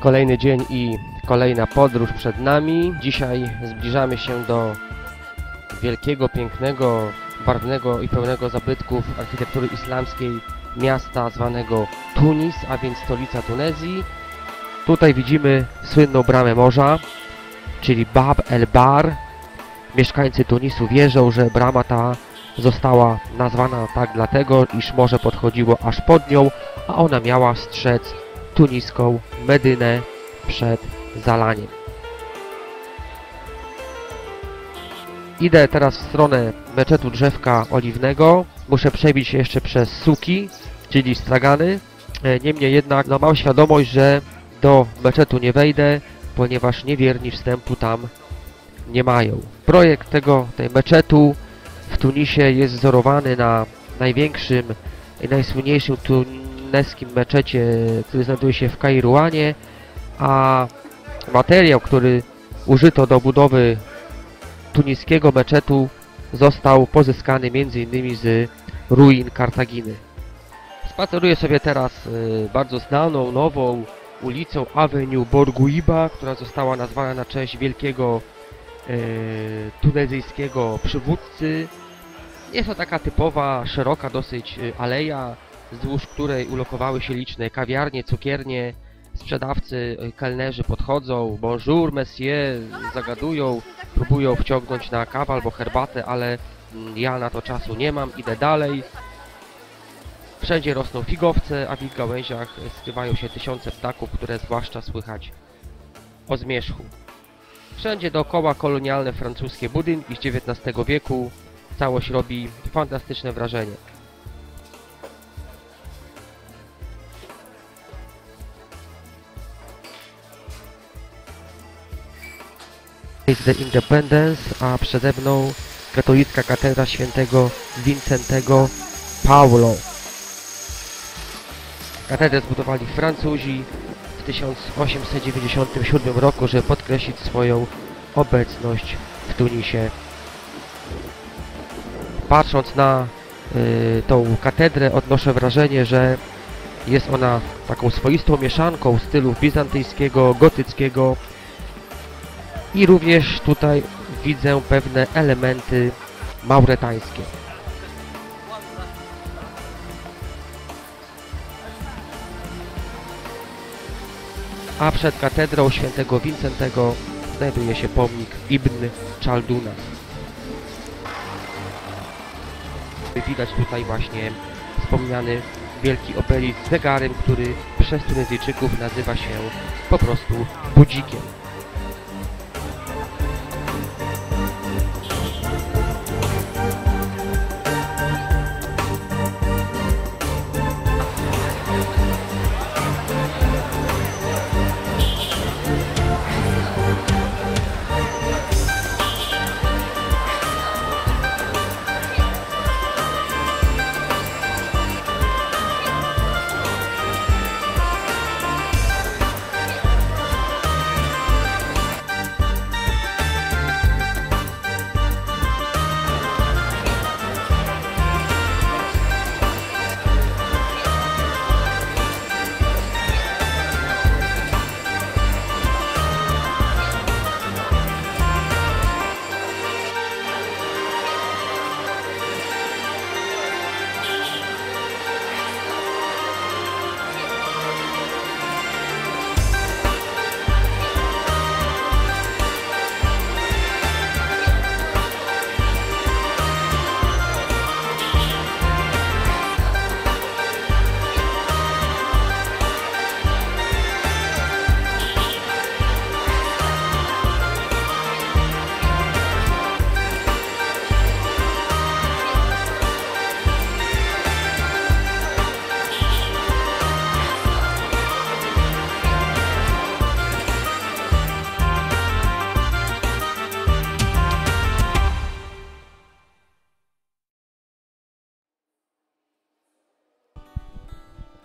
Kolejny dzień i kolejna podróż przed nami. Dzisiaj zbliżamy się do wielkiego, pięknego, barwnego i pełnego zabytków architektury islamskiej miasta zwanego Tunis, a więc stolica Tunezji. Tutaj widzimy słynną bramę morza, czyli Bab el Bar. Mieszkańcy Tunisu wierzą, że brama ta została nazwana tak dlatego, iż morze podchodziło aż pod nią, a ona miała strzec tuniską Medynę przed zalaniem. Idę teraz w stronę meczetu drzewka oliwnego. Muszę przebić się jeszcze przez suki, czyli stragany. E, Niemniej jednak no, mam świadomość, że do meczetu nie wejdę, ponieważ niewierni wstępu tam nie mają. Projekt tego, tej meczetu w Tunisie jest wzorowany na największym i najsłynniejszym tuneskim meczecie, który znajduje się w Kairuanie, a materiał, który użyto do budowy tuniskiego meczetu został pozyskany m.in. z ruin Kartaginy. Spaceruję sobie teraz y, bardzo znaną, nową ulicą Avenue Bourguiba, która została nazwana na cześć wielkiego y, tunezyjskiego przywódcy. Jest to taka typowa, szeroka dosyć y, aleja, wzdłuż której ulokowały się liczne kawiarnie, cukiernie, sprzedawcy, y, kelnerzy podchodzą, bonjour, monsieur, zagadują, próbują wciągnąć na kawę albo herbatę, ale mm, ja na to czasu nie mam, idę dalej. Wszędzie rosną figowce, a w ich gałęziach skrywają się tysiące ptaków, które zwłaszcza słychać o zmierzchu. Wszędzie dookoła kolonialne francuskie budynki z XIX wieku. Całość robi fantastyczne wrażenie. Jest The Independence, a przede mną katolicka katedra świętego Wincentego Paulo. Katedrę zbudowali Francuzi w 1897 roku, żeby podkreślić swoją obecność w Tunisie. Patrząc na y, tą katedrę odnoszę wrażenie, że jest ona taką swoistą mieszanką stylów bizantyjskiego, gotyckiego i również tutaj widzę pewne elementy mauretańskie. A przed katedrą świętego Wincentego znajduje się pomnik Ibn Chalduna. Widać tutaj właśnie wspomniany wielki obelisk z zegarem, który przez Tunezyjczyków nazywa się po prostu budzikiem.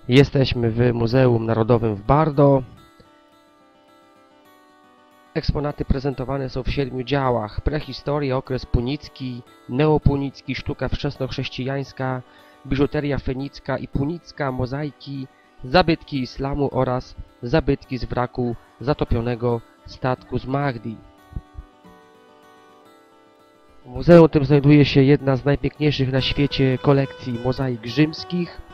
Jesteśmy w Muzeum Narodowym w Bardo. Eksponaty prezentowane są w siedmiu działach. Prehistoria, okres punicki, neopunicki, sztuka wczesnochrześcijańska, biżuteria fenicka i punicka, mozaiki, zabytki islamu oraz zabytki z wraku zatopionego statku z Magdi. W muzeum tym znajduje się jedna z najpiękniejszych na świecie kolekcji mozaik rzymskich.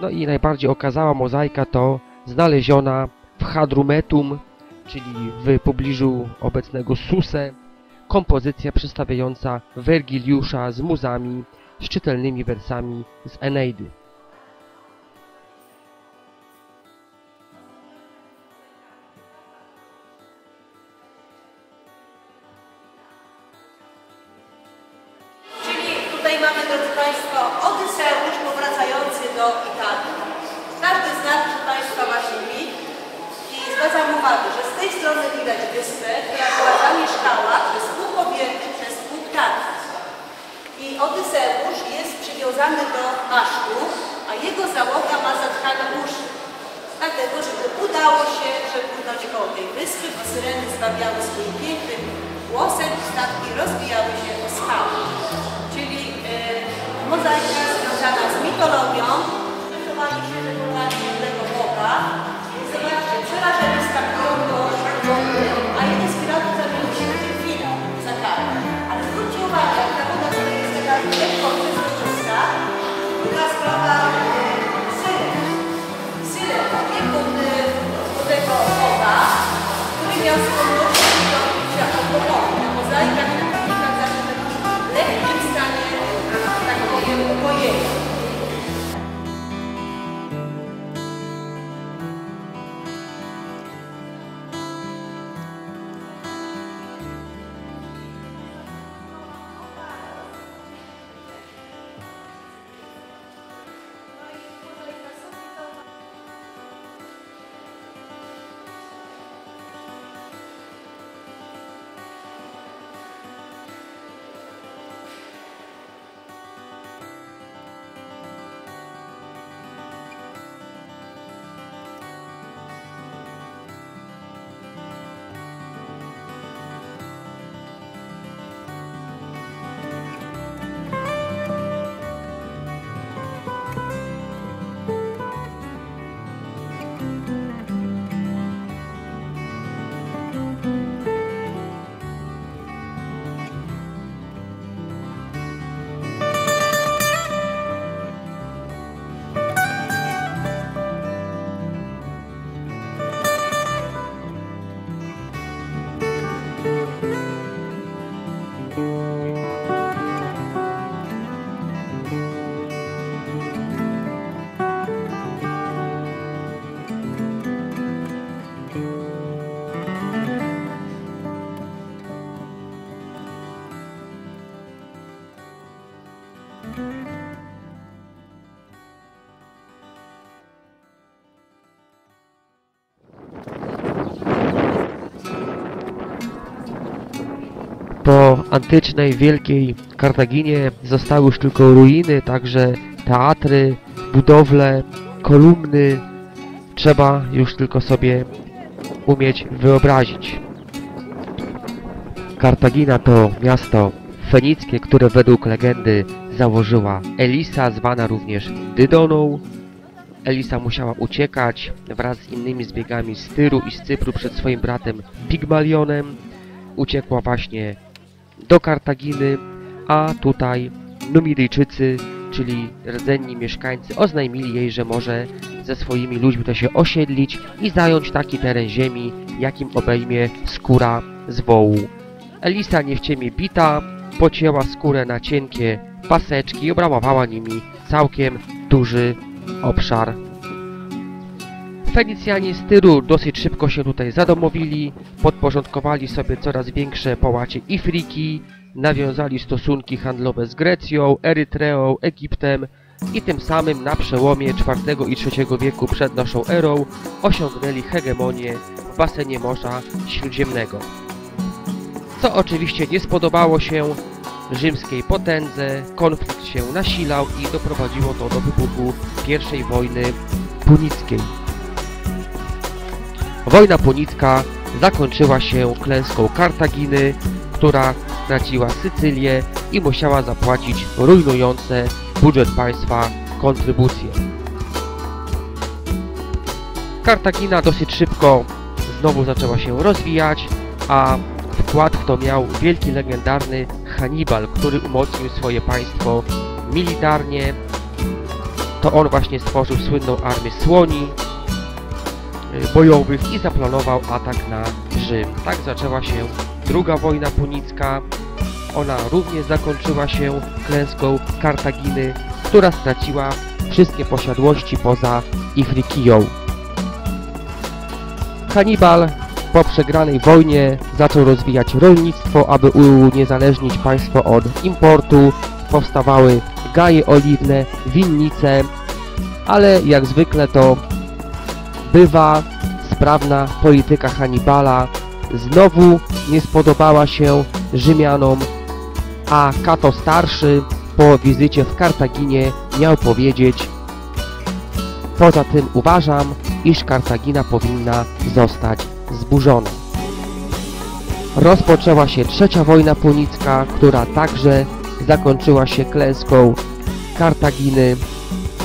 No i najbardziej okazała mozaika to znaleziona w Hadrumetum, czyli w pobliżu obecnego Suse, kompozycja przedstawiająca Wergiliusza z muzami, z czytelnymi wersami z Eneidy. Dlatego, żeby udało się przepłynąć koło tej wyspy, bo syreny zbawiały swoim pięknym głosem statki rozbijały się o skały. Czyli e, mozaika związana z mitologią, przechowali się regularnie tego Boga. I zobaczcie, przerażeni skakują do a jeden z piratów zamienił się w delfina za karę. Ale zwróćcie uwagę, jak ta woda jest taka lekko przezroczysta, druga sprawa który antycznej, wielkiej Kartaginie zostały już tylko ruiny, także teatry, budowle, kolumny. Trzeba już tylko sobie umieć wyobrazić. Kartagina to miasto fenickie, które według legendy założyła Elisa, zwana również Dydoną. Elisa musiała uciekać wraz z innymi zbiegami z Tyru i z Cypru przed swoim bratem Pigmalionem. Uciekła właśnie do Kartaginy, a tutaj Numidyjczycy, czyli rdzenni mieszkańcy, oznajmili jej, że może ze swoimi ludźmi to się osiedlić i zająć taki teren ziemi, jakim obejmie skóra z wołu. Elisa niechciemie bita, pocięła skórę na cienkie paseczki i obramowała nimi całkiem duży obszar. Fenicjanie z Tyru dosyć szybko się tutaj zadomowili, podporządkowali sobie coraz większe połacie Ifriki, nawiązali stosunki handlowe z Grecją, Erytreą, Egiptem i tym samym na przełomie IV i III wieku przed naszą erą osiągnęli hegemonię w basenie Morza Śródziemnego. Co oczywiście nie spodobało się rzymskiej potędze, konflikt się nasilał i doprowadziło to do wybuchu I wojny punickiej. Wojna punicka zakończyła się klęską Kartaginy, która straciła Sycylię i musiała zapłacić rujnujące budżet państwa kontrybucje. Kartagina dosyć szybko znowu zaczęła się rozwijać, a wkład w to miał wielki legendarny Hannibal, który umocnił swoje państwo militarnie. To on właśnie stworzył słynną armię słoni bojowych i zaplanował atak na Rzym. Tak zaczęła się druga wojna punicka. Ona również zakończyła się klęską Kartaginy, która straciła wszystkie posiadłości poza Ifrikiją. Hannibal po przegranej wojnie zaczął rozwijać rolnictwo, aby uniezależnić państwo od importu. Powstawały gaje oliwne, winnice, ale jak zwykle to bywa sprawna polityka Hannibala znowu nie spodobała się Rzymianom, a Kato Starszy po wizycie w Kartaginie miał powiedzieć Poza tym uważam, iż Kartagina powinna zostać zburzona. Rozpoczęła się trzecia wojna punicka, która także zakończyła się klęską Kartaginy.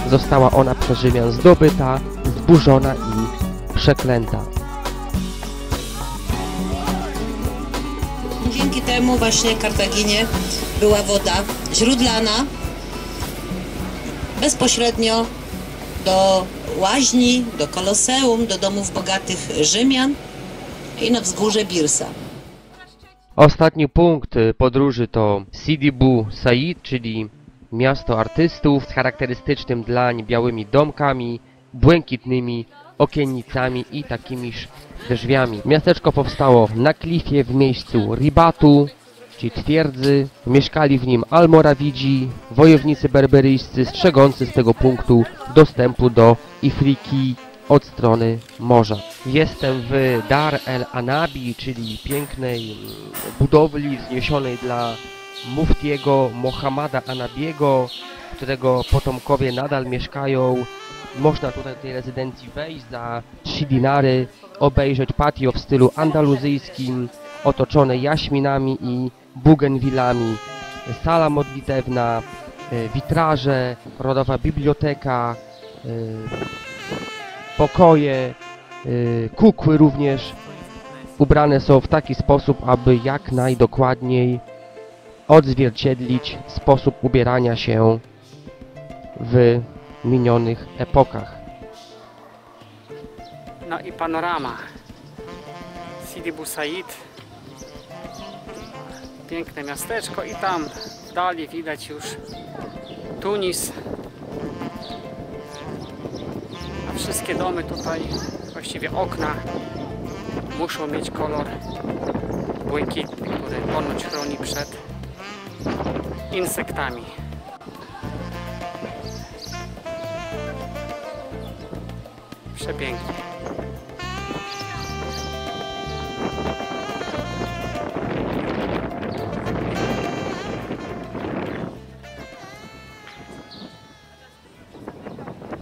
Została ona przez Rzymian zdobyta, zburzona i przeklęta. Dzięki temu właśnie Kartaginie była woda źródlana bezpośrednio do łaźni, do koloseum, do domów bogatych Rzymian i na wzgórze Birsa. Ostatni punkt podróży to Sidi Bu Said, czyli miasto artystów z charakterystycznym dlań białymi domkami, błękitnymi okiennicami i takimiż drzwiami. Miasteczko powstało na klifie w miejscu Ribatu, czyli twierdzy. Mieszkali w nim Almorawidzi, wojownicy berberyjscy strzegący z tego punktu dostępu do Ifriki od strony morza. Jestem w Dar el Anabi, czyli pięknej budowli wzniesionej dla muftiego Mohammada Anabiego, którego potomkowie nadal mieszkają. Można tutaj do tej rezydencji wejść za 3 dinary, obejrzeć patio w stylu andaluzyjskim, otoczone jaśminami i bugenwilami. Sala modlitewna, e, witraże, rodowa biblioteka, e, pokoje, y, kukły również ubrane są w taki sposób, aby jak najdokładniej odzwierciedlić sposób ubierania się w minionych epokach. No i panorama. Sidi Bu Said. Piękne miasteczko i tam w dali widać już Tunis. A wszystkie domy tutaj, właściwie okna muszą mieć kolor błękitny, który ponoć chroni przed insektami. Przepięknie.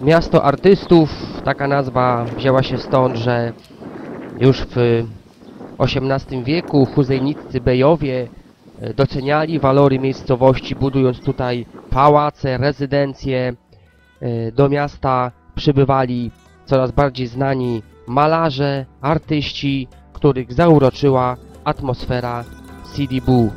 Miasto artystów, taka nazwa wzięła się stąd, że już w XVIII wieku huzejniccy bejowie e, doceniali walory miejscowości, budując tutaj pałace, rezydencje. E, Do miasta przybywali coraz bardziej znani malarze, artyści, których zauroczyła atmosfera Sidi Bu.